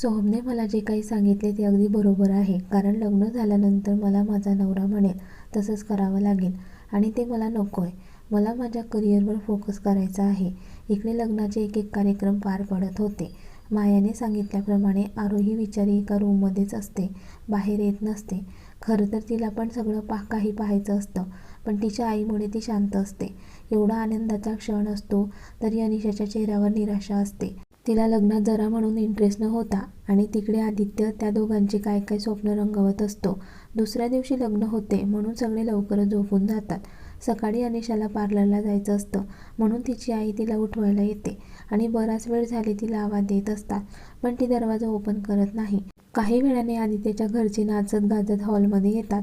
सोहमने मला जे काही सांगितले ते अगदी बरोबर आहे. कारण लग्न झाल्यानंतर मला माझा नवरा म्हणेल तसंच करावं लागेल. आणि ते मला नको आहे मला माझ्या करिअरवर फोकस करायचा आहे. इकडे लग्नाचे एक एक कार्यक्रम पार पडत होते. मायाने सांगितल्याप्रमाणे आरोही विचारी एका रूममध्येच असते. बाहेर येत नसते. खरं तर तिला पण सगळं पा काही पाहायचं असतं. पण तिच्या आईमुळे ती शांत असते. एवढा आनंदाचा क्षण असतो तरी अनिशाच्या चेहऱ्यावर निराशा असते. तिला लग्नात जरा म्हणून इंटरेस्ट न होता आणि तिकडे आदित्य त्या दोघांची काय काय स्वप्न रंगवत असतो. दुसऱ्या दिवशी लग्न होते म्हणून सगळे लवकरच झोपून जातात. सकाळी अनिशाला पार्लरला जायचं असतं म्हणून तिची आई तिला उठवायला येते आणि बराच वेळ झाले तिला आवाज देत असतात पण ती दरवाजा ओपन करत नाही. काही वेळाने आदित्यच्या घरचे नाचत गाजत हॉलमध्ये येतात.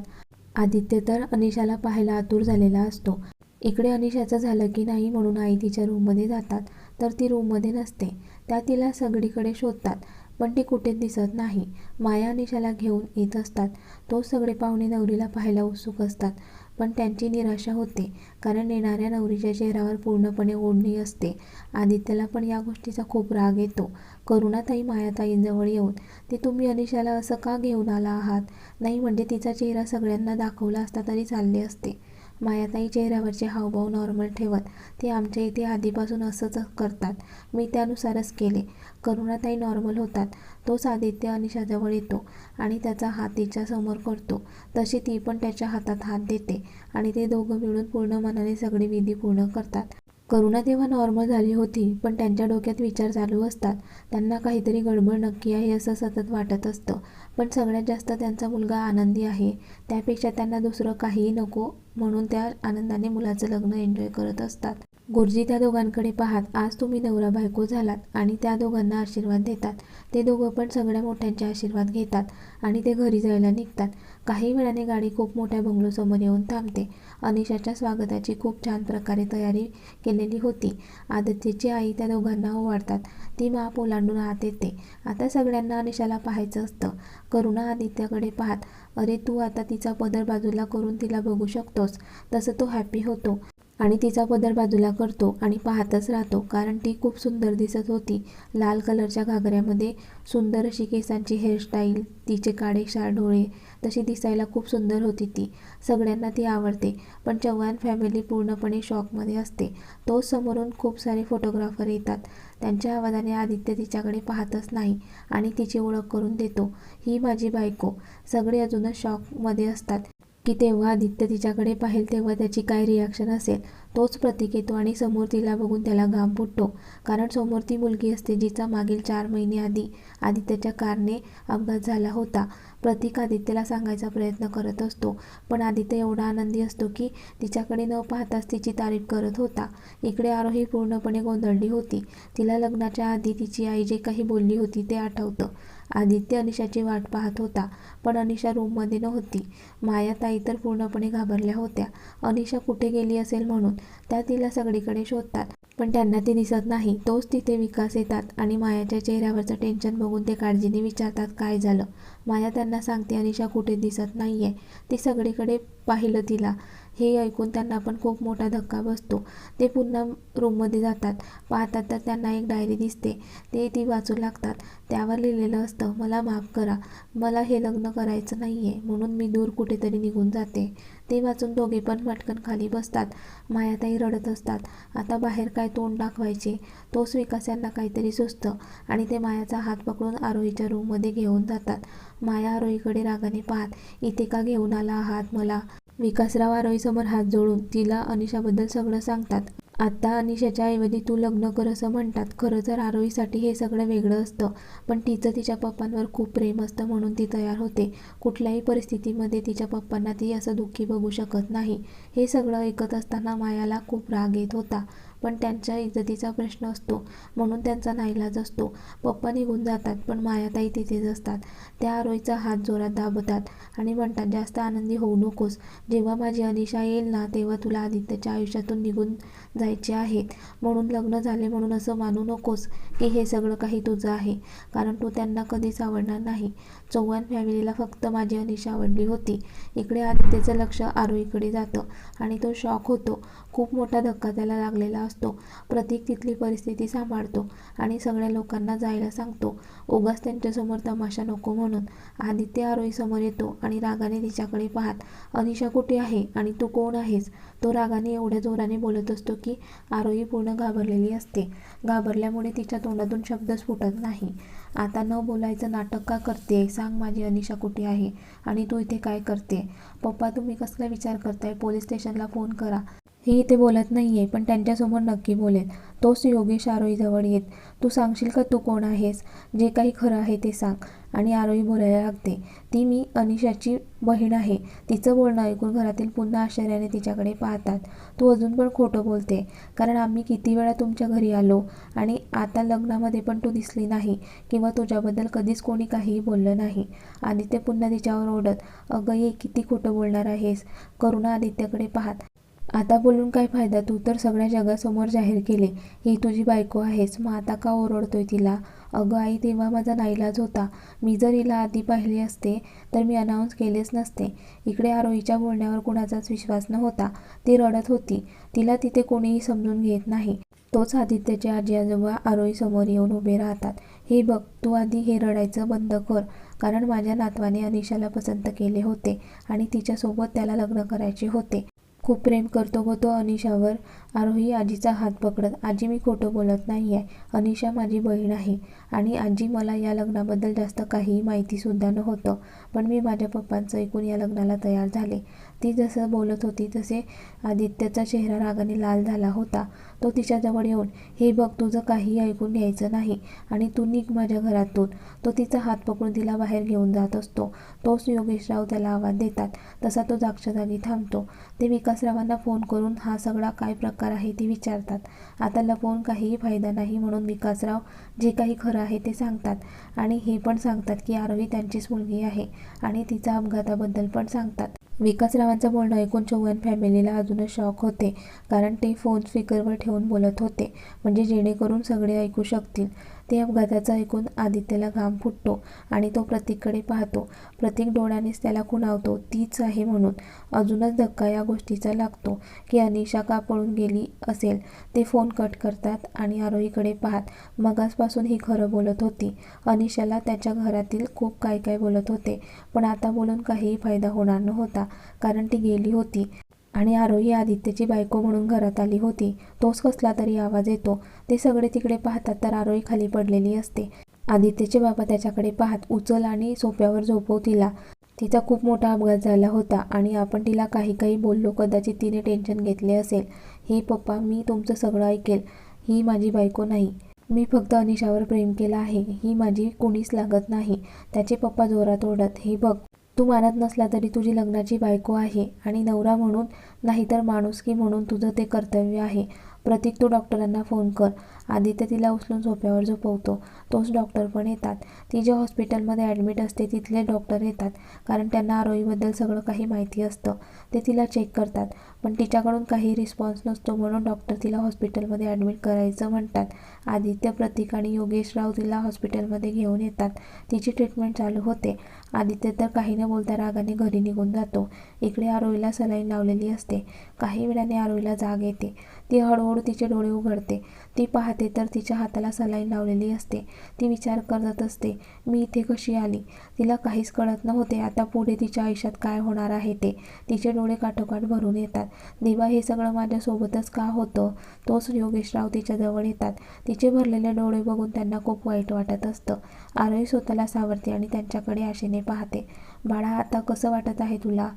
आदित्य तर अनिशाला पाहायला आतुर झालेला असतो. इकडे अनिशाचं झालं की नाही म्हणून आई तिच्या रूममध्ये जातात. तर ती रूममध्ये नसते. त्या तिला सगळीकडे शोधतात पण ती कुठेच दिसत नाही. माया अनिशाला घेऊन येत असतात तो सगळे पाहुणे नवरीला पाहायला उत्सुक असतात. पण त्यांची निराशा होते कारण येणाऱ्या नवरीच्या चेहऱ्यावर पूर्णपणे ओढणी असते. आदित्यला पण या गोष्टीचा खूप राग येतो. करुणाताई मायाताईंजवळ येऊन ते तुम्ही अनिशाला असं का घेऊन आला आहात? नाही म्हणजे तिचा चेहरा सगळ्यांना दाखवला असता तरी चालले असते. मायाताई चेहऱ्यावरचे हावभाव नॉर्मल ठेवत ते आमच्या इथे आधीपासून असंच करतात. मी त्यानुसारच केले. करुणाताई नॉर्मल होतात. तोच आदित्य अनिशाजवळ येतो आणि त्याचा हात तिच्या समोर करतो. तशी ती पण त्याच्या हातात हात देते आणि ते दोघं मिळून पूर्ण मनाने सगळी विधी पूर्ण करतात. करुणा तेव्हा नॉर्मल झाली होती पण त्यांच्या डोक्यात विचार चालू असतात. त्यांना काहीतरी गडबड नक्की आहे असं सतत वाटत असतं. पण सगळ्यात जास्त त्यांचा मुलगा आनंदी आहे. त्यापेक्षा त्यांना दुसरं काहीही नको म्हणून त्या आनंदाने मुलाचं लग्न एन्जॉय करत असतात. गुरुजी त्या दोघांकडे पाहत आज तुम्ही नवरा बायको झालात आणि त्या दोघांना आशीर्वाद देतात. ते दोघं पण सगळ्या मोठ्यांचे आशीर्वाद घेतात आणि ते घरी जायला निघतात. काही वेळाने गाडी खूप मोठ्या बंगलोसमोर येऊन थांबते. अनिशाच्या स्वागताची खूप छान प्रकारे तयारी केलेली होती. आदित्यची आई त्या दोघांना ओवाळतात. ती माप ओलांडून आत येते. आता सगळ्यांना अनिशाला पाहायचं असतं. करुणा आदित्याकडे पाहत अरे तू आता तिचा पदर बाजूला करून तिला बघू शकतोस. तसं तो हॅपी होतो. आणि तिचा पदर बाजूला करतो आणि पाहतच राहतो कारण ती खूप सुंदर दिसत होती. लाल कलरच्या घागऱ्यामध्ये सुंदर अशी केसांची हेअरस्टाईल तिचे काळे क्षार डोळे तशी दिसायला खूप सुंदर होती ती. सगळ्यांना ती आवडते पण चव्हाण फॅमिली पूर्णपणे शॉकमध्ये असते. तो समोरून खूप सारे फोटोग्राफर येतात. त्यांच्या आवाजाने आदित्य तिच्याकडे पाहतच नाही आणि तिची ओळख करून देतो ही माझी बायको. सगळे अजूनच शॉकमध्ये असतात. की तेव्हा आदित्य तिच्याकडे पाहिल तेव्हा त्याची काय रिॲक्शन असेल तोच प्रतीक येतो आणि समोर तिला बघून त्याला घाम फुटतो. कारण समोर ती मुलगी असते जिचा मागील चार महिने आधी आदित्यच्या कारने अपघात झाला होता. प्रतीक आदित्यला सांगायचा प्रयत्न करत असतो पण आदित्य एवढा आनंदी असतो की तिच्याकडे न पाहताच तिची तारीफ करत होता. इकडे आरोही पूर्णपणे गोंधळली होती. तिला लग्नाच्या आधी तिची आई जे काही बोलली होती ते आठवतं. आदित्य अनिशाची वाट पाहत होता पण अनिशा रूममध्ये नव्हती. मायाताई तर पूर्णपणे घाबरल्या होत्या. अनिशा कुठे गेली असेल म्हणून त्या तिला सगळीकडे शोधतात पण त्यांना ती दिसत नाही. तोच तिथे विकास येतात आणि मायाच्या चेहऱ्यावरचं टेन्शन बघून ते काळजीने विचारतात काय झालं? माया त्यांना सांगते अनिशा कुठे दिसत नाही आहे ती सगळीकडे पाहिलं तिला. हे ऐकून त्यांना पण खूप मोठा धक्का बसतो. ते पुन्हा रूममध्ये जातात. पाहतात तर त्यांना एक डायरी दिसते. ते ती वाचू लागतात. त्यावर लिहिलेलं असतं मला माफ करा. मला हे लग्न करायचं नाही आहे म्हणून मी दूर कुठेतरी निघून जाते. ते वाचून दोघे पण पटकन खाली बसतात. मायाताई रडत असतात. आता बाहेर काय तोंड दाखवायचे? तोच विकास यांना काहीतरी सुचतं आणि ते मायाचा हात पकडून आरोहीच्या रूममध्ये घेऊन जातात. माया आरोहीकडे रागाने पाहत इथे का घेऊन आला आहात मला? विकासराव आरोईसमोर हात जोडून तिला अनिशाबद्दल सगळं सांगतात. आत्ता अनिशाच्या ऐवजी तू लग्न कर असं म्हणतात. खरं तर आरोहीसाठी हे सगळं वेगळं असतं. पण तिचं तिच्या पप्पांवर खूप प्रेम असतं म्हणून ती तयार होते. कुठल्याही परिस्थितीमध्ये तिच्या पप्पांना ती असं दुःखी बघू शकत नाही. हे सगळं ऐकत असताना मायाला खूप राग येत होता. पण त्यांच्या इज्जतीचा प्रश्न असतो. म्हणून त्यांचा नाईलाज असतो. पप्पा निघून जातात पण मायाताई तिथेच असतात. त्या आरोईचा हात जोरात दाबतात आणि म्हणतात जास्त आनंदी होऊ नकोस. जेव्हा माझी अनिशा येईल ना तेव्हा तुला आदित्यच्या आयुष्यातून निघून जायचे आहेत म्हणून लग्न झाले म्हणून असं मानू नकोस की हे सगळं काही तुझं आहे. कारण तू त्यांना कधीच आवडणार नाही. चव्हाण फॅमिलीला फक्त माझी अनिशा आवडली होती. इकडे आदित्यचं लक्ष आरोहीकडे जातं आणि तो शॉक होतो. खूप मोठा धक्का त्याला लागलेला असतो. प्रतीक तिथली परिस्थिती सांभाळतो आणि सगळ्या लोकांना जायला सांगतो. उगाच त्यांच्यासमोर तमाशा नको म्हणून. आदित्य आरोहीसमोर येतो आणि रागाने तिच्याकडे पाहत अनिशा कुठे आहे आणि तू कोण आहेस? तो रागाने एवढ्या जोराने बोलत असतो की आरोही पूर्ण घाबरलेली असते. घाबरल्यामुळे तिच्या तोंडातून शब्दच फुटत नाही. आता न बोलायचं नाटक का करते? सांग माझी अनिशा कुठे आहे आणि तू इथे काय करते? पप्पा तुम्ही कसला विचार करताय? पोलीस स्टेशनला फोन करा. हे इथे बोलत नाहीये पण त्यांच्यासमोर नक्की बोलेल. तोच योगेश आरोईजवळ येत. तू सांगशील का तू कोण आहेस? जे काही खरं आहे ते सांग. आणि आरोही बोलायला लागते. ती मी अनिशाची बहीण आहे. तिचं बोलणं ऐकून घरातील पुन्हा आश्चर्याने तिच्याकडे पाहतात. तू अजून पण खोटं बोलते. कारण आम्ही किती वेळा तुमच्या घरी आलो आणि आता लग्नामध्ये पण तू दिसली नाही किंवा तुझ्याबद्दल कधीच कोणी काहीही बोललं नाही. आदित्य पुन्हा तिच्यावर ओढत अगं ये किती खोटं बोलणार आहेस? करुणा आदित्यकडे पाहत. आता बोलून काय फायदा? तू तर सगळ्या जगासमोर जाहीर केले. ही तुझी बायको आहेस. मग आता का ओरडतोय तिला? अगं आई तेव्हा माझा नाईलाज होता. मी जर हिला आधी पाहिली असते तर मी अनाऊन्स केलेच नसते. इकडे आरोहीच्या बोलण्यावर कुणाचाच विश्वास नव्हता. ती रडत होती. तिला तिथे कोणीही समजून घेत नाही. तोच आदित्यचे आजी आजोबा आरोहीसमोर येऊन उभे राहतात. हे बघ तू आधी हे रडायचं बंद कर. कारण माझ्या नातवाने अनिशाला पसंत केले होते आणि तिच्यासोबत त्याला लग्न करायचे होते. खूप प्रेम करतो होतो तो अनिशावर आरोही आजीचा हात पकडत आजी मी खोटं बोलत नाही आहे अनिशा माझी बहीण आहे आणि आजी मला या लग्नाबद्दल जास्त काहीही माहितीसुद्धा नव्हतं पण मी माझ्या पप्पांचं ऐकून या लग्नाला तयार झाले. ती जसं बोलत होती तसे आदित्यचा चेहरा रागाने लाल झाला होता. तो तिच्याजवळ येऊन हे बघ तुझं काहीही ऐकून घ्यायचं नाही आणि तू निघ माझ्या घरातून. तो तिचा हात पकडून तिला बाहेर घेऊन जात असतो. तोच योगेशराव त्याला आवाज देतात. तसा तो जागच्या जागी थांबतो. ते विकासरावांना फोन करून हा सगळा काय प्रकार आहे? ते विचारतात. आता लपवून काहीही फायदा नाही म्हणून विकासराव जे काही खरं आहे ते सांगतात आणि हे पण सांगतात की आरवी त्यांचीच मुलगी आहे आणि तिचा अपघाताबद्दल पण सांगतात. विकासरावांचं बोलणं ऐकून चौहान फॅमिलीला अजूनच शॉक होते. कारण ते फोन स्पीकरवर ठेवून बोलत होते. म्हणजे जेणेकरून सगळे ऐकू शकतील. ते अपघाताचं ऐकून आदित्यला घाम फुटतो आणि तो प्रतीककडे पाहतो. प्रतीक डोळ्यानेच त्याला खुणावतो. तीच आहे म्हणून. अजूनच धक्का या गोष्टीचा लागतो की अनिशा का पळून गेली असेल? ते फोन कट करतात आणि आरोहीकडे पाहत मगासपासून ही खरं बोलत होती. अनिशाला त्याच्या घरातील खूप काय काय बोलत होते. पण आता बोलून काहीही फायदा होणार नव्हता कारण ती गेली होती. आणि आरोही आदित्यची बायको म्हणून घरात आली होती. तोच कसला तरी आवाज येतो. ते सगळे तिकडे पाहतात तर आरोही खाली पडलेली असते. आदित्यचे बाबा त्याच्याकडे पाहत उचल आणि सोप्यावर झोपव तिला. तिचा खूप मोठा अपघात झाला होता आणि आपण तिला काही काही बोललो कदाचित तिने टेन्शन घेतले असेल. हे पप्पा मी तुमचं सगळं ऐकेल. ही माझी बायको नाही. मी फक्त अनिशावर प्रेम केलं आहे. ही माझी कोणीच लागत नाही. त्याचे पप्पा जोरात ओढत हे बघ तू मानत नसला तरी तुझी लग्नाची बायको आहे आणि नवरा म्हणून नाहीतर माणुसकी म्हणून तुझं ते कर्तव्य आहे. प्रतीक तू डॉक्टरांना फोन कर. आदित्य तिला उचलून झोप्यावर झोपवतो. तोच डॉक्टर पण येतात. ती ज्या हॉस्पिटलमध्ये ॲडमिट असते तिथले डॉक्टर येतात. कारण त्यांना आरोहीबद्दल सगळं काही माहिती असतं. ते तिला चेक करतात. पण तिच्याकडून काही रिस्पॉन्स नसतो म्हणून डॉक्टर तिला हॉस्पिटलमध्ये ॲडमिट करायचं म्हणतात. आदित्य प्रतीक आणि योगेशराव तिला हॉस्पिटलमध्ये घेऊन येतात. तिची ट्रीटमेंट चालू होते. आदित्य तर काही न बोलता रागाने घरी निघून जातो. इकडे आरोहीला सलाईन लावलेली असते. काही वेळाने आरोहीला जाग येते. ती हळूहळू तिचे डोळे उघडते. ती पाहते तर तिच्या हाताला सलाईन लावलेली असते. ती विचार करत असते मी इथे कशी आली? तिला काहीच कळत नव्हते. आता पुढे तिच्या आयुष्यात काय होणार आहे ते तिचे डोळे काठोकाठ भरून येतात. दिवा हे सगळं माझ्यासोबतच का होतं तोच योगेशराव तिच्याजवळ येतात. तिचे भरलेले डोळे बघून त्यांना खूप वाईट वाटत असतं. आरोही स्वतःला सावरते आणि त्यांच्याकडे आशेने पाहते. बाळा आता कसं वाटत आहे तुला?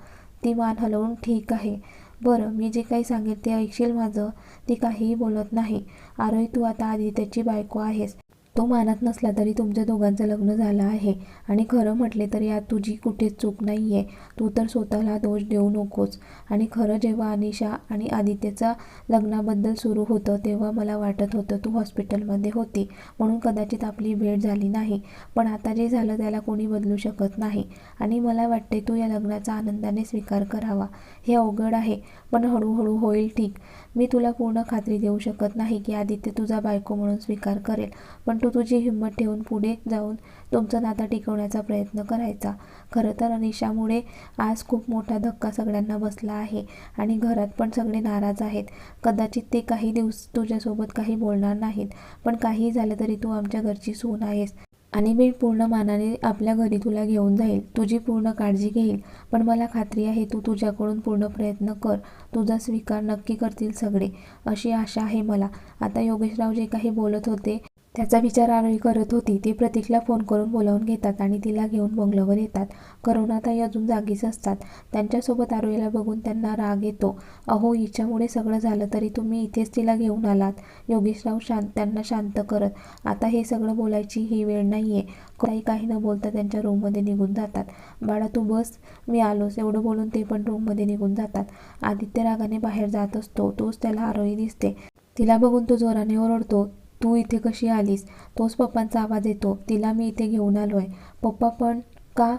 ती मान हलवून ठीक आहे. बरं मी जे काही सांगेल ते ऐकशील माझं ती काहीही बोलत नाही. आरोही तू आता आदित्यची बायको आहेस. तो मानत नसला तरी तुमच्या दोघांचं लग्न झालं आहे. आणि खरं म्हटले तर यात तुझी कुठेच चूक नाही आहे तू तर स्वतःला दोष देऊ नकोस. आणि खरं जेव्हा अनिशा आणि आदित्यचा लग्नाबद्दल सुरू होतं तेव्हा मला वाटत होतं तू हॉस्पिटलमध्ये होती. म्हणून कदाचित आपली भेट झाली नाही. पण आता जे झालं त्याला कोणी बदलू शकत नाही. आणि मला वाटते तू या लग्नाचा आनंदाने स्वीकार करावा. हे अवघड आहे. पण हळूहळू होईल ठीक. मी तुला पूर्ण खात्री देऊ शकत नाही की आदित्य तुझा बायको म्हणून स्वीकार करेल पण तू तुझी हिंमत ठेवून पुढे जाऊन तुमचं नातं टिकवण्याचा प्रयत्न करायचा. खरं तर अनिशामुळे आज खूप मोठा धक्का सगळ्यांना बसला आहे आणि घरात पण सगळे नाराज आहेत. कदाचित ते काही दिवस तुझ्यासोबत काही बोलणार नाहीत पण काही झालं तरी तू आमच्या घरची सून आहेस. आणि मी पूर्ण मानाने आपल्या घरी तुला घेऊन जाईल. तुझी पूर्ण काळजी घेईल. पण मला खात्री आहे तू तुझ्याकडून पूर्ण प्रयत्न कर. तुझा स्वीकार नक्की करतील सगळे. अशी आशा आहे मला. आता योगेशराव जे काही बोलत होते त्याचा विचार आरोही करत होती. ती प्रतीकला फोन करून बोलावून घेतात आणि तिला घेऊन बंगल्यावर येतात. करुणाताई अजून जागीच असतात. त्यांच्यासोबत आरोहीला बघून त्यांना राग येतो. अहो हिच्यामुळे सगळं झालं तरी तुम्ही इथेच तिला घेऊन आलात. योगेशराव शांत त्यांना शांत करत आता हे सगळं बोलायची ही वेळ नाही आहे काही काही न बोलता त्यांच्या रूममध्ये निघून जातात. बाळा तू बस. मी आलोस एवढं बोलून ते पण रूममध्ये निघून जातात. आदित्य रागाने बाहेर जात असतो. तोच त्याला आरोही दिसते. तिला बघून तो जोराने ओरडतो. तू इथे कशी आलीस? तोच पप्पांचा आवाज येतो. तिला मी इथे घेऊन आलो आहे पप्पा पण का?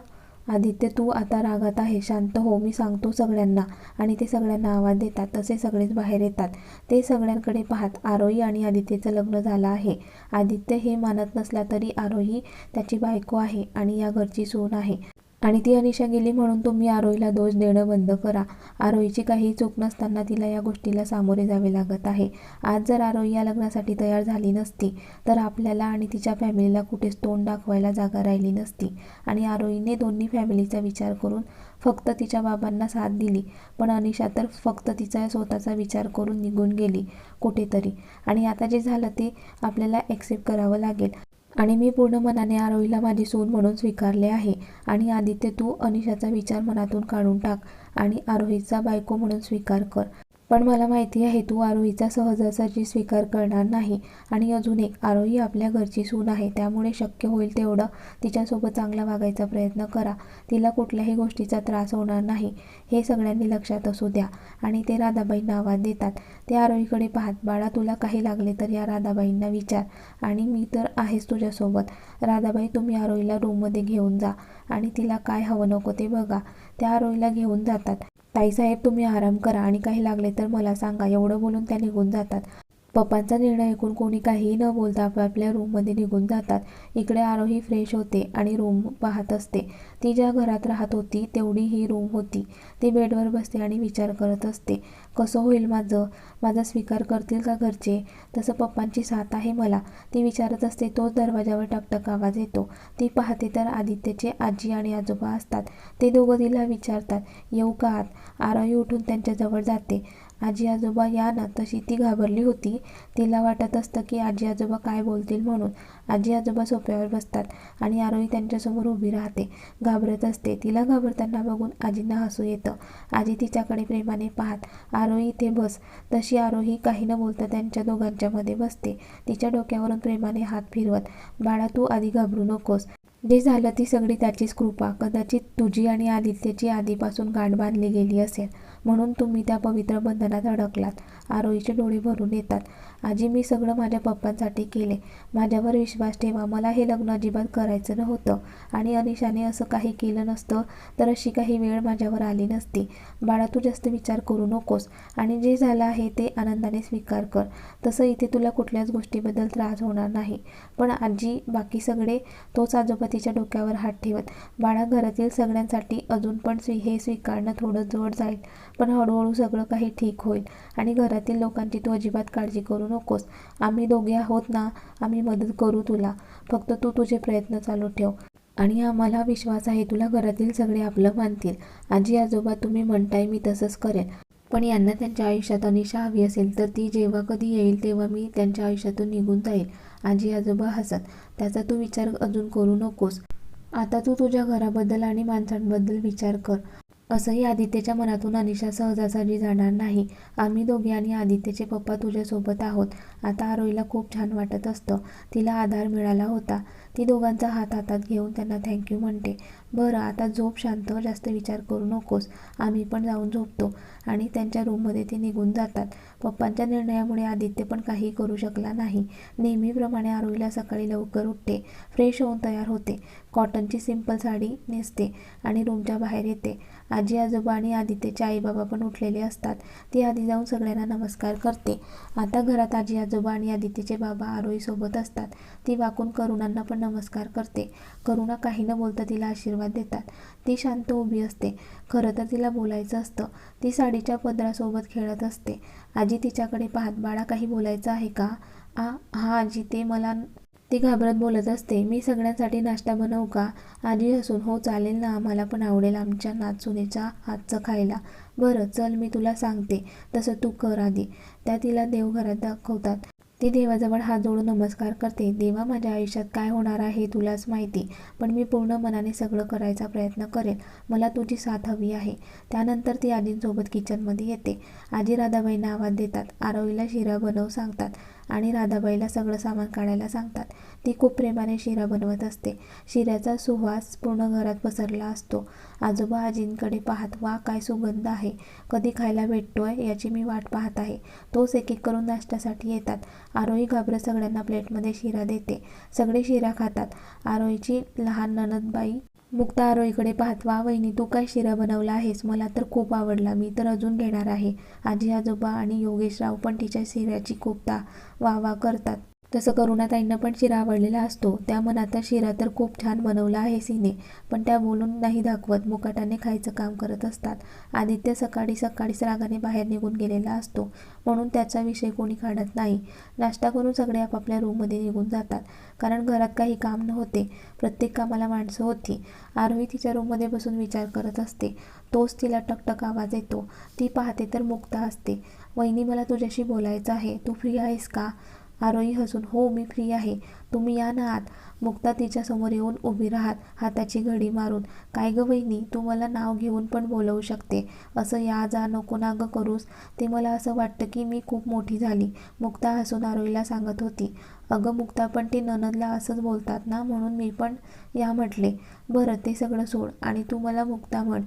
आदित्य तू आता रागात आहे. शांत हो मी सांगतो सगळ्यांना. आणि ते सगळ्यांना आवाज देतात. तसे सगळेच बाहेर येतात. ते सगळ्यांकडे पाहत आरोही आणि आदित्यचं लग्न झालं आहे. आदित्य हे मानत नसला तरी आरोही त्याची बायको आहे आणि या घरची सून आहे. आणि ती अनिशा गेली म्हणून तुम्ही आरोहीला दोष देणं बंद करा. आरोहीची काही चूक नसताना तिला या गोष्टीला सामोरे जावे लागत आहे. आज जर आरोही या लग्नासाठी तयार झाली नसती तर आपल्याला आणि तिच्या फॅमिलीला कुठेच तोंड दाखवायला जागा राहिली नसती. आणि आरोहीने दोन्ही फॅमिलीचा विचार करून फक्त तिच्या बाबांना साथ दिली पण अनिशा तर फक्त तिचा स्वतःचा विचार करून निघून गेली कुठेतरी. आणि आता जे झालं ते आपल्याला ॲक्सेप्ट करावं लागेल. आणि मी पूर्ण मनाने आरोहीला माझी सून म्हणून स्वीकारले आहे. आणि आदित्य तू अनिशाचा विचार मनातून काढून टाक आणि आरोहीचा बायको म्हणून स्वीकार कर. पण मला माहिती आहे तू आरोहीचा सहजासहजी स्वीकार करणार नाही आणि अजून एक आरोही आपल्या घरची सून आहे त्यामुळे शक्य होईल तेवढं तिच्यासोबत चांगला वागायचा प्रयत्न करा. तिला कुठल्याही गोष्टीचा त्रास होणार नाही हे सगळ्यांनी लक्षात असू द्या. आणि ते राधाबाईंना आवाज देतात ते आरोहीकडे पाहत बाळा तुला काही लागले तर या राधाबाईंना विचार. आणि मी तर आहेच तुझ्यासोबत. राधाबाई तुम्ही आरोहीला रूममध्ये घेऊन जा आणि तिला काय हवं नको ते बघा. त्या आरोहीला घेऊन जातात. ताईसाहेब तुम्ही आराम करा आणि काही लागले तर मला सांगा. एवढं बोलून त्या निघून जातात. पप्पांचा निर्णय ऐकून कोणी काहीही न बोलता आपापल्या रूममध्ये निघून जातात. इकडे आरोही फ्रेश होते आणि रूम पाहत असते. ती ज्या घरात राहत होती तेवढी ही रूम होती. ती बेडवर बसते आणि विचार करत असते. कसं होईल माझं? माझा स्वीकार करतील का घरचे? तसं पप्पांची साथ आहे मला. ती विचारत असते. तोच दरवाजावर टकटक आवाज येतो. ती पाहते तर आदित्यचे आजी आणि आजोबा असतात. ते दोघं तिला विचारतात. येऊ का आत? आरोही उठून त्यांच्याजवळ जाते. आजी आजोबा या ना तशी ती घाबरली होती. तिला वाटत असतं की आजी आजोबा काय बोलतील म्हणून. आजी आजोबा सोप्यावर बसतात आणि आरोही त्यांच्यासमोर उभी राहते. घाबरत असते. तिला घाबरताना बघून आजींना हसू येतं. आजी तिच्याकडे प्रेमाने पाहत आरोही इथे बस. तशी आरोही काही न बोलता त्यांच्या दोघांच्या मध्ये बसते. तिच्या डोक्यावरून प्रेमाने हात फिरवत बाळा तू आधी घाबरू नकोस. जे झालं ती सगळी त्याचीच कृपा. कदाचित तुझी आणि आदित्यची आधीपासून गाठ बांधली गेली असेल. म्हणून तुम्ही त्या पवित्र बंधनात अडकलात. आरोहीचे डोळे भरून येतात. आजी मी सगळं माझ्या पप्पांसाठी केले. माझ्यावर विश्वास ठेवा. मला हे लग्न अजिबात करायचं नव्हतं आणि अनिशाने असं काही केलं नसतं तर अशी काही वेळ माझ्यावर आली नसती. बाळा तू जास्त विचार करू नकोस आणि जे झालं आहे ते आनंदाने स्वीकार कर. तसं इथे तुला कुठल्याच गोष्टीबद्दल त्रास होणार नाही. पण आजी बाकी सगळे तोच आजोबा तिच्या डोक्यावर हात ठेवत. बाळा घरातील सगळ्यांसाठी अजून पण स्वी हे स्वीकारणं थोडं जड जाईल. पण हळूहळू सगळं काही ठीक होईल. आणि घरातील लोकांची तू अजिबात काळजी करू नकोस. आम्ही दोघे आहोत ना आम्ही मदत करू तुला. फक्त तू तुझे प्रयत्न चालू ठेव. आणि आम्हाला विश्वास आहे तुला घरातील सगळे आपलं मानतील. आजी आजोबा तुम्ही म्हणताय मी तसंच करेन. पण यांना त्यांच्या आयुष्यात अनिशा हवी असेल तर ती जेव्हा कधी येईल तेव्हा मी त्यांच्या आयुष्यातून निघून जाईल. आजी आजोबा हसत. त्याचा तू विचार अजून करू नकोस. आता तू तुझ्या घराबद्दल आणि माणसांबद्दल विचार कर. असंही आदित्यच्या मनातून अनिशा सहजासहजी जाणार नाही. आम्ही दोघे आणि आदित्यचे पप्पा तुझ्यासोबत आहोत. आता आरोईला खूप छान वाटत असतं. तिला आधार मिळाला होता. ती दोघांचा हात हातात घेऊन त्यांना थँक्यू म्हणते. बरं आता झोप शांत जास्त विचार करू नकोस. आम्ही पण जाऊन झोपतो. आणि त्यांच्या रूममध्ये ते निघून जातात. पप्पांच्या निर्णयामुळे आदित्य पण काही करू शकला नाही. नेहमीप्रमाणे आरोहीला सकाळी लवकर उठते. फ्रेश होऊन तयार होते. कॉटनची सिंपल साडी नेसते आणि रूमच्या बाहेर येते. आजी आजोबा आणि आदित्यचे आईबाबा पण उठलेले असतात. ती आधी जाऊन सगळ्यांना नमस्कार करते. आता घरात आजी आजोबा आणि आदित्यचे बाबा आरोहीसोबत असतात. ती वाकून करुणांना पण नमस्कार करते. करुणा काही न बोलता तिला आशीर्वाद देतात. ती शांत उभी असते. खरं तर तिला बोलायचं असतं. ती साडीच्या पदरासोबत खेळत असते. आजी तिच्याकडे पाहत बाळा काही बोलायचं आहे का? आ हा आजी ते मला ती घाबरत बोलत असते. मी सगळ्यांसाठी नाश्ता बनवू का? आजी हसून हो चालेल ना आम्हाला पण आवडेल आमच्या नाचुनेच्या हातचं खायला. बरं चल मी तुला सांगते. तसं तू कर आधी. त्या तिला देवघरात दाखवतात. ती देवाजवळ हात जोडून नमस्कार करते. देवा माझ्या आयुष्यात काय होणार आहे तुलाच माहिती पण मी पूर्ण मनाने सगळं करायचा प्रयत्न करेल मला तुझी साथ हवी आहे. त्यानंतर ती आजींसोबत किचनमध्ये येते. आजी राधाबाईंना आवाज देतात. आरोईला शिरा बनव सांगतात. आणि राधाबाईला सगळं सामान काढायला सांगतात. ती खूप प्रेमाने शिरा बनवत असते. शिऱ्याचा सुवास पूर्ण घरात पसरला असतो. आजोबा आजींकडे पाहत वा काय सुगंध आहे. कधी खायला भेटतोय याची मी वाट पाहत आहे. तोच एक एक करून नाश्त्यासाठी येतात. आरोही घाबरत सगळ्यांना प्लेटमध्ये शिरा देते. सगळे शिरा खातात. आरोहीची लहान ननदबाई मुक्ता आरोईकडे पाहत वा वहिनी तू काय शिरा बनवला आहेस? मला तर खूप आवडला. मी तर अजून घेणार आहे. आजी आजोबा आणि योगेशराव पण तिच्या शिऱ्याची खूपता वा वा करतात. तसं करुणाताईंना पण शिरा आवडलेला असतो. त्या मनात शिरा तर खूप छान बनवला आहे सीने पण त्या बोलून नाही दाखवत. मुकाटाने खायचं काम करत असतात. आदित्य सकाळी सकाळीच रागाने बाहेर निघून गेलेला असतो. म्हणून त्याचा विषय कोणी काढत नाही. नाश्ता करून सगळे आपापल्या रूममध्ये निघून जातात. कारण घरात काही काम नव्हते. प्रत्येक कामाला माणसं होती. आरोही तिच्या रूममध्ये बसून विचार करत असते. तोच तिला टकटक आवाज येतो. ती पाहते तर मुक्ता असते. वहिनी मला तुझ्याशी बोलायचं आहे. तू फ्री आहेस का? आरोही हसून हो मी फ्री आहे. तुम्ही या ना आत. मुक्ता तिच्यासमोर येऊन उभी राहत हाताची घडी मारून. काय गं वहिनी तू मला नाव घेऊन पण बोलवू शकते. असं या जा नको ना गं करूस ते मला असं वाटतं की मी खूप मोठी झाली. मुक्ता हसून आरोहीला सांगत होती. अगं मुक्ता पण ते ननदला असंच बोलतात ना म्हणून मी पण या म्हटले. बरं ते सगळं सोड आणि तू मला मुक्ता म्हण.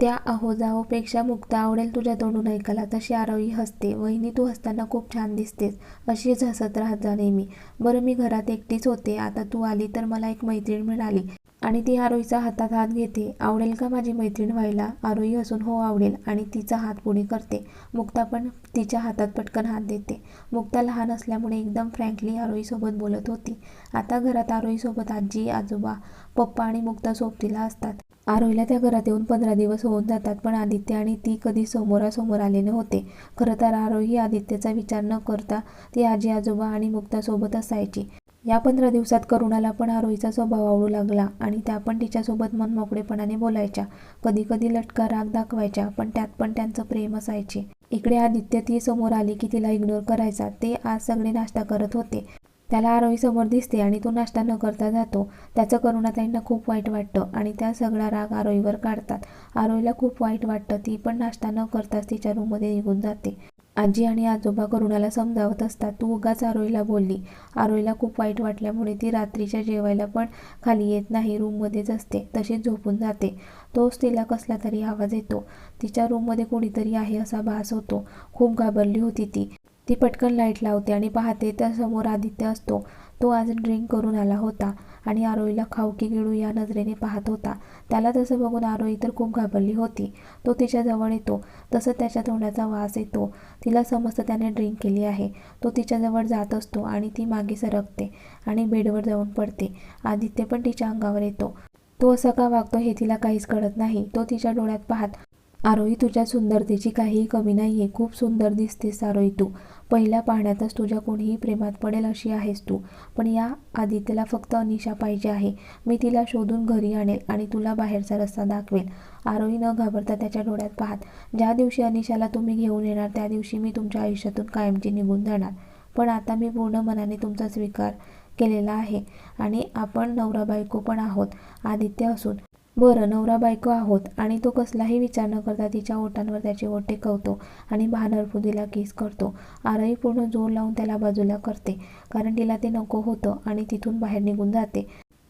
त्या अहो जाओपेक्षा मुक्ता आवडेल तुझ्या तोंडून ऐकायला. तशी आरोही हसते. वहिनी तू हसताना खूप छान दिसतेस. अशीच हसत राहत जा नेहमी. बरं मी घरात एकटीच होते. आता तू आली तर मला एक मैत्रीण मिळाली. आणि ती आरोहीचा हातात हात घेते. आवडेल का माझी मैत्रीण व्हायला? आरोही असून हो आवडेल. आणि तिचा हात पुढे करते. मुक्ता पण तिच्या हातात पटकन हात देते. मुक्ता लहान असल्यामुळे एकदम फ्रँकली आरोहीसोबत बोलत होती. आता घरात आरोहीसोबत आजी आजोबा पप्पा आणि मुक्ता सोबतीला असतात. आरोहीला त्या घरात येऊन पंधरा दिवस होऊन जातात पण आदित्य आणि ती कधी समोरासमोर आले नव्हते. खरं तर आरोही आदित्यचा विचार न करता ती आजी आजोबा आणि मुक्तासोबत असायची. या पंधरा दिवसात करुणाला पण आरोहीचा स्वभाव आवडू लागला आणि त्या पण तिच्यासोबत मनमोकळेपणाने बोलायच्या. कधी कधी लटका राग दाखवायच्या पण त्यात पण त्यांचं प्रेम असायचे. इकडे आदित्य ती समोर आली की तिला इग्नोर करायचा. ते आज सगळे नाश्ता करत होते. त्याला आरोही समोर दिसते आणि तो नाश्ता न करता जातो. त्याचं करुणाताईंना खूप वाईट वाटतं आणि त्या सगळा राग आरोहीवर काढतात. आरोहीला खूप वाईट वाटतं. ती पण नाश्ता न करताच तिच्या रूममध्ये निघून जाते. आजी आणि आजोबा करुणाला समजावत असतात. तू उगाच आरोहीला बोलली. आरोहीला खूप वाईट वाटल्यामुळे ती रात्रीच्या जेवायला पण खाली येत नाही. रूममध्येच असते. तशीच झोपून जाते. तोच तिला कसला तरी आवाज येतो. तिच्या रूममध्ये कोणीतरी आहे असा भास होतो. खूप घाबरली होती ती. ती पटकन लाइट लावते आणि पाहते त्यासमोर समोर आदित्य असतो. तो आज ड्रिंक करून आला होता आणि आरोईला खाऊ की गिळू या नजरेने पाहत होता. त्याला तसं बघून आरोही तर खूप घाबरली होती. तो तिच्या जवळ येतो. तसं त्याच्या तोंडाचा वास येतो. तिला समजतं त्याने ड्रिंक केली आहे. तो तिच्याजवळ जात असतो आणि ती मागे सरकते आणि बेडवर जाऊन पडते. आदित्य पण तिच्या अंगावर येतो. तो असा का वागतो हे तिला काहीच कळत नाही. तो तिच्या डोळ्यात पाहत आरोही तुझ्या सुंदरतेची काहीही कमी नाही आहे खूप सुंदर दिसतेस आरोही तू. पहिल्या पाहण्यातच तुझ्या कोणीही प्रेमात पडेल अशी आहेस तू. पण या आदित्यला फक्त अनिशा पाहिजे आहे. मी तिला शोधून घरी आणेल आणि तुला बाहेरचा रस्ता दाखवेल. आरोही न घाबरता त्याच्या डोळ्यात पाहत ज्या दिवशी अनिशाला तुम्ही घेऊन येणार त्या दिवशी मी तुमच्या आयुष्यातून कायमची निघून जाणार. पण आता मी पूर्ण मनाने तुमचा स्वीकार केलेला आहे आणि आपण नवरा बायको पण आहोत आदित्य असून. बरं नवरा बायको आहोत आणि तो कसलाही विचार न करता तिच्या ओठांवर त्याचे ओठ टेकवतो आणि भानरफुदीला किस करतो. आरही पूर्ण जोर लावून त्याला बाजूला करते कारण तिला ते नको होतं आणि तिथून बाहेर निघून जाते.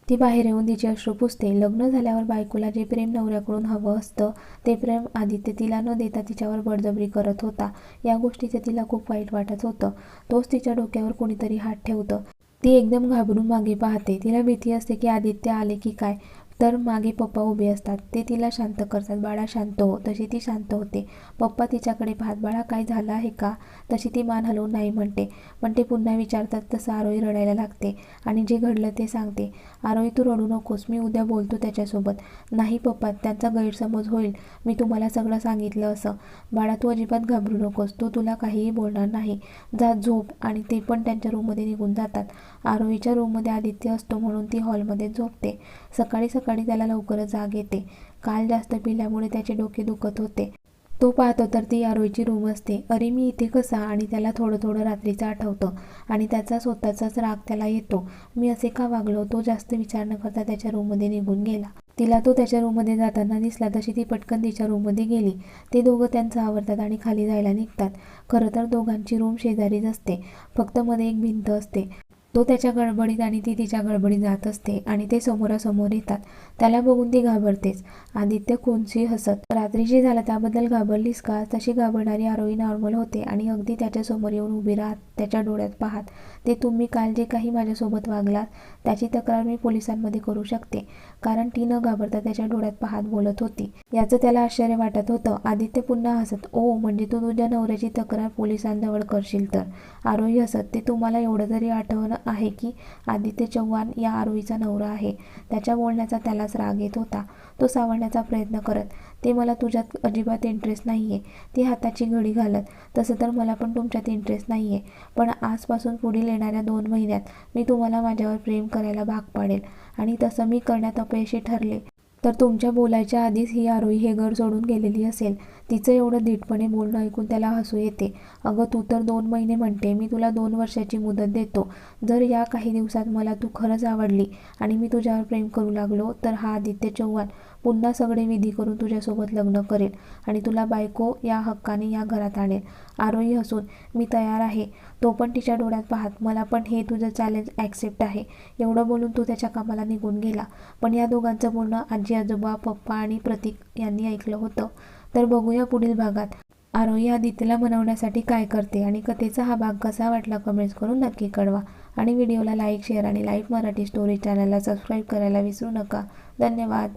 ती बाहेर येऊन तिचे अश्रू पुसते. लग्न झाल्यावर बायकोला जे प्रेम नवऱ्याकडून हवं असतं ते प्रेम आदित्य तिला न देता तिच्यावर बडजबरी करत होता. या गोष्टीचं तिला खूप वाईट वाटत होतं. तोच तिच्या डोक्यावर कोणीतरी हात ठेवतं. ती एकदम घाबरून मागे पाहते. तिला भीती असते की आदित्य आले की काय? तर मागे पप्पा उभे असतात. ते तिला शांत करतात. बाळा शांत हो. तशी ती शांत होते. पप्पा तिच्याकडे पाहत बाळा काय झालं आहे का? तशी ती मान हलवून नाही म्हणते. पण ते पुन्हा विचारतात तसं आरोही रडायला लागते. आणि जे घडलं ते सांगते. आरोही तू रडू नकोस. मी उद्या बोलतो त्याच्यासोबत. नाही पप्पा त्यांचा गैरसमज होईल. मी तुम्हाला सगळं सांगितलं असं. बाळा तू अजिबात घाबरू नकोस. तो तुला काहीही बोलणार नाही. जा झोप. आणि ते पण त्यांच्या रूममध्ये निघून जातात. आरोहीच्या रूममध्ये आदित्य असतो म्हणून ती हॉलमध्ये झोपते. सकाळी सकाळी त्याला लवकरच जाग येते. काल जास्त पिल्यामुळे त्याचे डोके दुखत होते. तो पाहतो तर ती आरोहीची रूम असते. अरे मी इथे कसा? आणि त्याला थोडं थोडं रात्रीचं आठवतं. आणि त्याचा स्वतःचाच राग त्याला येतो. मी असे का वागलो? तो जास्त विचार न करता त्याच्या रूममध्ये निघून गेला. तिला तो त्याच्या रूममध्ये जाताना दिसला तशी ती पटकन तिच्या रूममध्ये गेली. ते दोघं त्यांचं आवरतात आणि खाली जायला निघतात. खरं तर दोघांची रूम शेजारीच असते. फक्त मध्ये एक भिंत असते. तो त्याच्या गडबडीत आणि ती तिच्या गडबडीत जात असते आणि ते समोरासमोर येतात. त्याला बघून ती घाबरतेच. आदित्य कोणशी हसत रात्रीची झालं त्याबद्दल घाबरलीस का तशी घाबरणारी आरोही नॉर्मल होते आणि अगदी त्याच्यासमोर येऊन उभी राहत त्याच्या डोळ्यात पाहत ते तुम्ही काल जे काही माझ्यासोबत वागलात त्याची तक्रार मी पोलिसांमध्ये करू शकते कारण ती न घाबरता त्याच्या डोळ्यात पाहत बोलत होती. याचं त्याला आश्चर्य वाटत होतं. आदित्य पुन्हा हसत ओ म्हणजे तू तुझ्या नवऱ्याची तक्रार पोलिसांजवळ करशील तर आरोही हसत ते तुम्हाला एवढं तरी आठवणं आहे की आदित्य चव्हाण या आरोहीचा नवरा आहे. त्याच्या बोलण्याचा त्यालाच राग येत होता. तो सावरण्याचा प्रयत्न करत ते मला तुझ्यात अजिबात इंटरेस्ट नाही आहे ती हाताची घडी घालत. तसं तर मला पण तुमच्यात इंटरेस्ट नाही आहे पण आजपासून पुढील येणाऱ्या दोन महिन्यात मी तुम्हाला माझ्यावर प्रेम करायला भाग पाडेल. आणि तसं मी करण्यात अपयशी ठरले तर तुमच्या बोलायच्या आधीच ही आरोही हे घर सोडून गेलेली असेल. तिचं एवढं धीटपणे बोलणं ऐकून त्याला हसू येते. अगं तू तर दोन महिने म्हणते मी तुला दोन वर्षाची मुदत देतो. जर या काही दिवसात मला तू खरंच आवडली आणि मी तुझ्यावर प्रेम करू लागलो तर हा आदित्य चव्हाण पुन्हा सगळे विधी करून तुझ्यासोबत लग्न करेल आणि तुला बायको या हक्काने या घरात आणेल. आरोही हसून मी तयार आहे. तो पण तिच्या डोळ्यात पाहत मला पण हे तुझं चॅलेंज ॲक्सेप्ट आहे. एवढं बोलून तो त्याच्या कामाला निघून गेला. पण या दोघांचं बोलणं आजी आजोबा पप्पा आणि प्रतीक यांनी ऐकलं होतं. तर बघूया पुढील भागात. आरोही आदित्यला बनवण्यासाठी काय करते आणि कथेचा हा भाग कसा वाटला कमेंट्स करून नक्की कळवा. आणि व्हिडिओला लाईक शेअर आणि लाईव्ह मराठी स्टोरी चॅनलला सबस्क्राईब करायला विसरू नका. धन्यवाद.